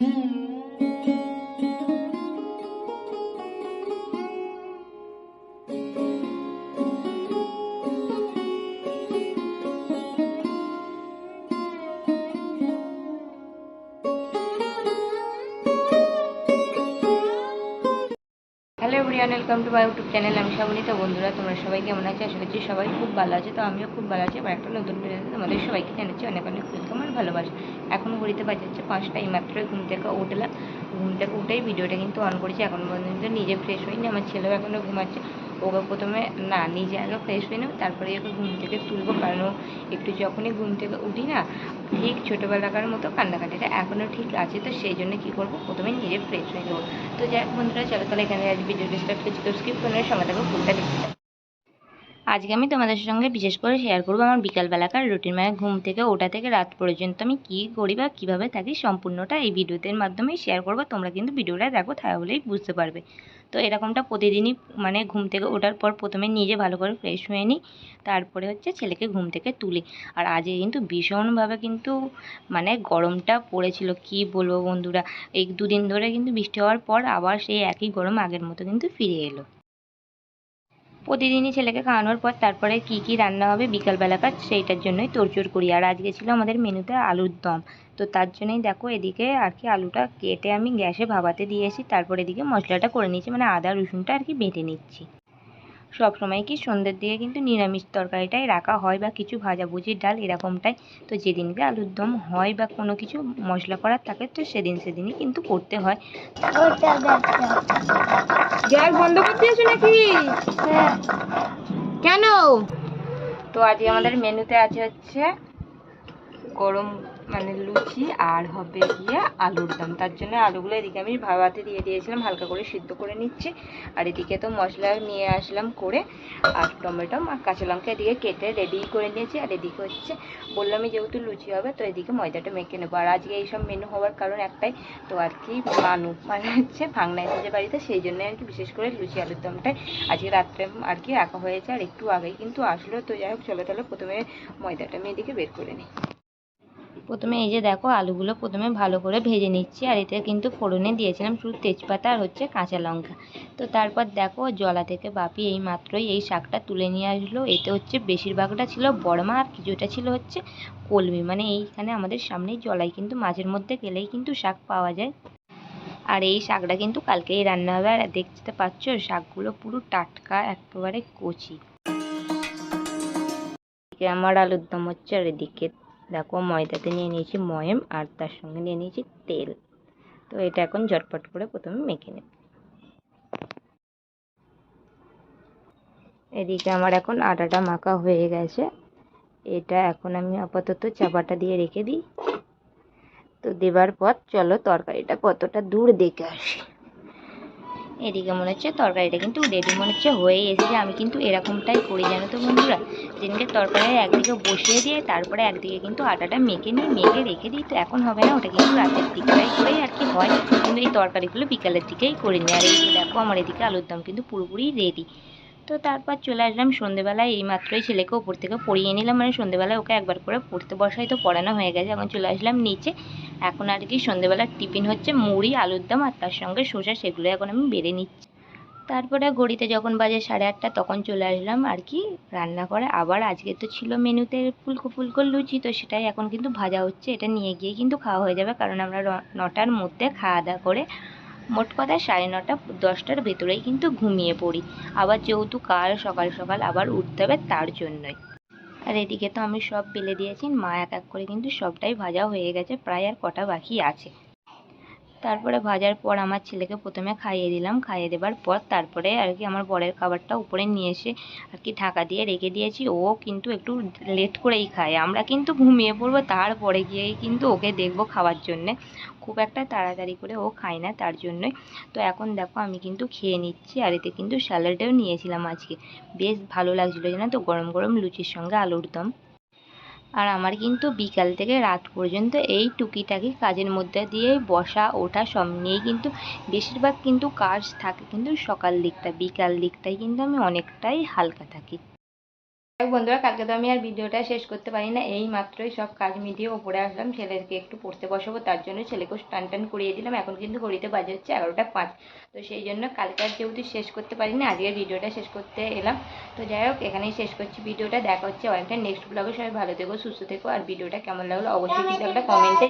Mm. Everyone welcome to my YouTube channel আমি শ্রাবণী। তো বন্ধুরা, তোমরা সবাই কেমন আছো? আশা করছি সবাই খুব ভালো আছে। তো আমিও খুব ভালো আছি। আবার একটা নতুন ভিডিওতে তোমাদের সবাইকে জানাচ্ছি অনেক অনেক ওয়েলকাম আর ভালোবাসা। এখন ঘড়িতে হচ্ছে পাঁচটা এই মাত্র। ঘুম থেকে উঠলাম। ঘুম থেকে উঠেই ভিডিওটা কিন্তু অন করেছি। এখন পর্যন্ত নিজে ফ্রেশ হইনি। আমার ছেলেও এখনও ঘুমাচ্ছে। ওকে প্রথমে, না, নিজে আগে ফ্রেশ হয়ে নেব তারপরে ওকে ঘুম থেকে তুলবো। কারণ একটু যখনই ঘুম থেকে উঠি না, ঠিক ছোটোবেলাকার মতো কান্নাকাটিটা এখনও ঠিক আছে, তো সেই জন্য কী করব? প্রথমে নিজে ফ্রেশ হয়ে যাব। তো যাই বন্ধুরা, চলো তাহলে এখানে আজ ভিডিওটা স্টার্ট করছি। তো স্কিপ করে সঙ্গে থাকো ফুলটা দেখতে। আজকে আমি তোমাদের সঙ্গে বিশেষ করে শেয়ার করব আমার বিকালবেলাকার রুটিন মানে ঘুম থেকে ওটা থেকে রাত পর্যন্ত আমি কী করি বা কীভাবে থাকি সম্পূর্ণটা এই ভিডিওদের মাধ্যমে শেয়ার করব। তোমরা কিন্তু ভিডিওটা দেখো, তাহলেই বুঝতে পারবে। তো এরকমটা প্রতিদিনই মানে ঘুম থেকে ওঠার পর প্রথমে নিজে ভালো করে ফ্রেশ হয়ে নিই, তারপরে হচ্ছে ছেলেকে ঘুম থেকে তুলি। আর আজকে কিন্তু ভীষণভাবে কিন্তু মানে গরমটা পড়েছিল, কি বলব বন্ধুরা? এই দুদিন ধরে কিন্তু বৃষ্টি হওয়ার পর আবার সেই একই গরম আগের মতো কিন্তু ফিরে এলো। প্রতিদিনই ছেলেকে খাওয়ানোর পর তারপরে কি কি রান্না হবে বিকালবেলাকার সেইটার জন্যই তোড়জোড় করি। আর আজকে ছিল আমাদের মেনুতে আলুর দম। তো তার জন্যই দেখো এদিকে আর কি আলুটা কেটে আমি গ্যাসে ভাবাতে দিয়েছি তারপর এদিকে মশলাটা করে নিয়েছি মানে আদা রসুনটা আর কি বেটে নিচ্ছি। সব সময় কি সন্ধ্যের দিকে কিন্তু নিরামিষ তরকারিটাই রাখা হয় বা কিছু ভাজাভুজির ডাল এরকমটাই। তো যেদিনকে আলুর দম হয় বা কোনো কিছু মশলা করার থাকে তো সেদিন সেদিনই কিন্তু করতে হয়। গ্যাস বন্ধ করতে দিয়েছ নাকি? কেন? তো আজকে আমাদের মেনুতে আছে হচ্ছে গরম মানে লুচি আর হবে গিয়ে আলুর দম। তার জন্য আলুগুলো এদিকে আমি ভাবাতে দিয়ে দিয়েছিলাম, হালকা করে সিদ্ধ করে নিচ্ছি। আর এদিকে তো মশলা নিয়ে আসলাম করে, আর টমেটো আর কাঁচা লঙ্কা এদিকে কেটে রেডি করে নিয়েছি। আর এদিকে হচ্ছে বললামই যেহেতু লুচি হবে, তো এদিকে ময়দাটা মেখে নেব। আর আজকে এইসব মেনু হওয়ার কারণ একটাই, তো আর কি মানু মানে হচ্ছে ভাঙনা এসেছে বাড়িতে, সেই জন্য আর কি বিশেষ করে লুচি আলুর দমটাই আজকে রাত্রে আর কি রাখা হয়েছে। আর একটু আগেই কিন্তু আসলো, তো যাই হোক, চলো তাহলে প্রথমে ময়দাটা আমি এদিকে বের করে নিই। প্রথমে এই যে দেখো আলুগুলো প্রথমে ভালো করে ভেজে নিচ্ছি, আর এতে কিন্তু ফোড়নে দিয়েছিলাম শুধু তেজপাতা আর হচ্ছে কাঁচা লঙ্কা। তো তারপর দেখো জলা থেকে বাপি এই মাত্রই এই শাকটা তুলে নিয়ে আসলো। এতে হচ্ছে বেশিরভাগটা ছিল বড়মা আর কিছুটা ছিল হচ্ছে কলমি। মানে এইখানে আমাদের সামনেই জলাই কিন্তু মাঝের মধ্যে গেলেই কিন্তু শাক পাওয়া যায়। আর এই শাকটা কিন্তু কালকেই রান্না হবে। আর দেখতে পাচ্ছ শাকগুলো পুরো টাটকা, একেবারে কচি। আমার আলুর দম হচ্ছে আর এদিকে দেখো ময়দাতে নিয়ে নিয়েছি ময়েম আর তার সঙ্গে নিয়ে নিয়েছি তেল। তো এটা এখন ঝটপট করে প্রথমে মেখে নেব। এদিকে আমার এখন আটাটা মাখা হয়ে গেছে। এটা এখন আমি আপাতত চাপাটা দিয়ে রেখে দিই। তো দেবার পর চলো তরকারিটা কতটা দূর দেখে আসি। এদিকে মনে হচ্ছে তরকারিটা কিন্তু রেডি মনে হচ্ছে হয়ে এসেছে। আমি কিন্তু এরকমটাই করি, জানো তো বন্ধুরা? যেদিনকে তরকারি একদিকে বসিয়ে দিয়ে তারপরে একদিকে কিন্তু আটাটা মেখে নিই মেখে রেখে দিই। তো এখন হবে না, ওটা কিন্তু রাতের দিকটাই করেই আর কি হয়। কিন্তু এই তরকারিগুলো বিকালের দিকেই করে নিই। আর এই দেখো, আমার এদিকে আলুর দম কিন্তু পুরোপুরি রেডি তো তারপর চলে আসলাম সন্ধেবেলায় এই মাত্রই ছেলেকে ওপর থেকে পড়িয়ে নিলাম। মানে সন্ধেবেলায় ওকে একবার করে পড়তে বসাই তো পড়ানো হয়ে গেছে। এখন চলে আসলাম নিচে। এখন আর কি সন্ধেবেলার টিফিন হচ্ছে মুড়ি আলুর দম আর তার সঙ্গে শসা সেগুলো এখন আমি বেড়ে নিচ্ছি। তারপরে ঘড়িতে যখন বাজে সাড়ে আটটা তখন চলে আসলাম আর কি রান্না করে। আবার আজকে তো ছিল মেনুতে ফুলকো ফুলকো লুচি তো সেটাই এখন কিন্তু ভাজা হচ্ছে। এটা নিয়ে গিয়ে কিন্তু খাওয়া হয়ে যাবে কারণ আমরা নটার মধ্যে খাওয়া দাওয়া করে মোট কথা সাড়ে নটা, দশটার ভেতরেই কিন্তু ঘুমিয়ে পড়ি। আবার যেহেতু কাল সকাল সকাল আবার উঠতে হবে তার জন্যই। আর এদিকে তো আমি সব বেলে দিয়েছি, মা এক এক করে কিন্তু সবটাই ভাজা হয়ে গেছে, প্রায় আর কটা বাকি আছে। তারপরে ভাজার পর আমার ছেলেকে প্রথমে খাইয়ে দিলাম। খাইয়ে দেবার পর তারপরে আর কি আমার বরের খাবারটা উপরে নিয়ে এসে আর কি ঢাকা দিয়ে রেখে দিয়েছি। ও কিন্তু একটু লেট করেই খায়। আমরা কিন্তু ঘুমিয়ে পড়ব তারপরে গিয়েই কিন্তু ওকে দেখব খাওয়ার জন্যে। খুব একটা তাড়াতাড়ি করে ও খায় না তার জন্যই। তো এখন দেখো আমি কিন্তু খেয়ে নিচ্ছি আর এতে কিন্তু স্যালাডও নিয়েছিলাম আজকে। বেশ ভালো লাগছিল জানো তো? গরম গরম লুচির সঙ্গে আলুর দম। আর আমার কিন্তু বিকাল থেকে রাত পর্যন্ত এই টুকিটাকি কাজের মধ্যে দিয়ে বসা, ওঠা সব নিয়েই কিন্তু বেশিরভাগ কিন্তু কাজ থাকে কিন্তু সকাল দিকটা, বিকাল দিকটায় কিন্তু আমি অনেকটাই হালকা থাকি। বন্ধুরা, কালকে তো আমি আর ভিডিওটা শেষ করতে পারি না। এই মাত্রই সব কাজ মিটিয়ে ওপরে আসলাম। ছেলেকে একটু পড়তে বসাবো, তার জন্য ছেলেকেও টান টান করিয়ে দিলাম। এখন কিন্তু ঘড়িতে বাজে হচ্ছে এগারোটা পাঁচ। তো সেই জন্য কালকে আর যেহেতু শেষ করতে পারি না আজকের ভিডিওটা শেষ করতে এলাম। তো যাই হোক, এখানেই শেষ করছি ভিডিওটা। দেখা হচ্ছে অনেকটা নেক্সট ব্লগে সবাই ভালো থেকো, সুস্থ থেকো। আর ভিডিওটা কেমন লাগল অবশ্যই কিন্তু একটা কমেন্টে